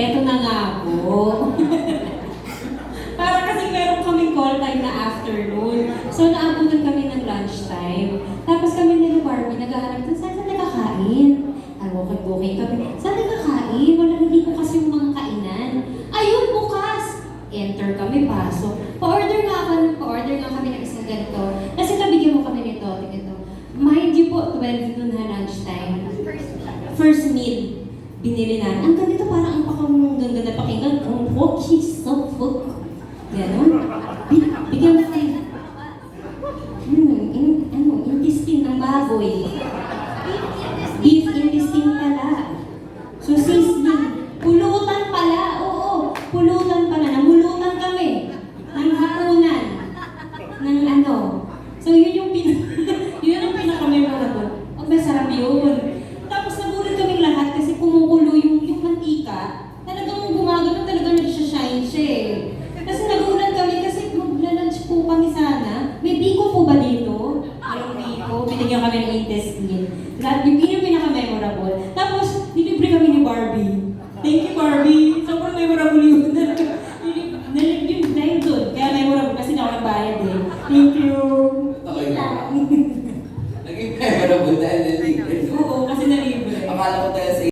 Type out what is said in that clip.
Eto na nga po. Para kasi meron kaming call time na afternoon. So, naabutan kami ng lunchtime. Tapos kami nila Barbie, naghahanap na saan saan nakakain? Ang okay-okay kami. Saan nakakain? Wala hindi po kasi yung mga kainan. Ayun, bukas! Enter kami, pasok. Pa-order nga ako, pa-order nga kami ng isang ganito. Kasi nabigyan mo kami nito, ganito. Mind you po, 12 noon binili namin. Ang ganito parang ang pakang ganda pakinggan. Ang pocky, so fuck. Ganon. Bi- Bigyan mo tayo. Hmm, in, ano, intestine ng baboy. Beef intestine pala. So, sizzling. Pulutan pala. Oo, pulutan pala. Namulutan kami. Ng hapunan. Ng ano. So, yun yung pin... yun yung pinaka-memorable. Ang masarap yun. Tapos nagulat kaming lahat kasi kumukulo yung, yung mantika. Talagang gumagano talaga nagsashine siya eh. Kasi nagulat kami kasi magla-lunch po kami sana. May biko po ba dito? Walang biko. Binigyan kami ng intestine. Lahat yung yun yung pinaka-memorable. Tapos, nilibre kami ni Barbie. Thank you, Barbie. Sobrang memorable yun.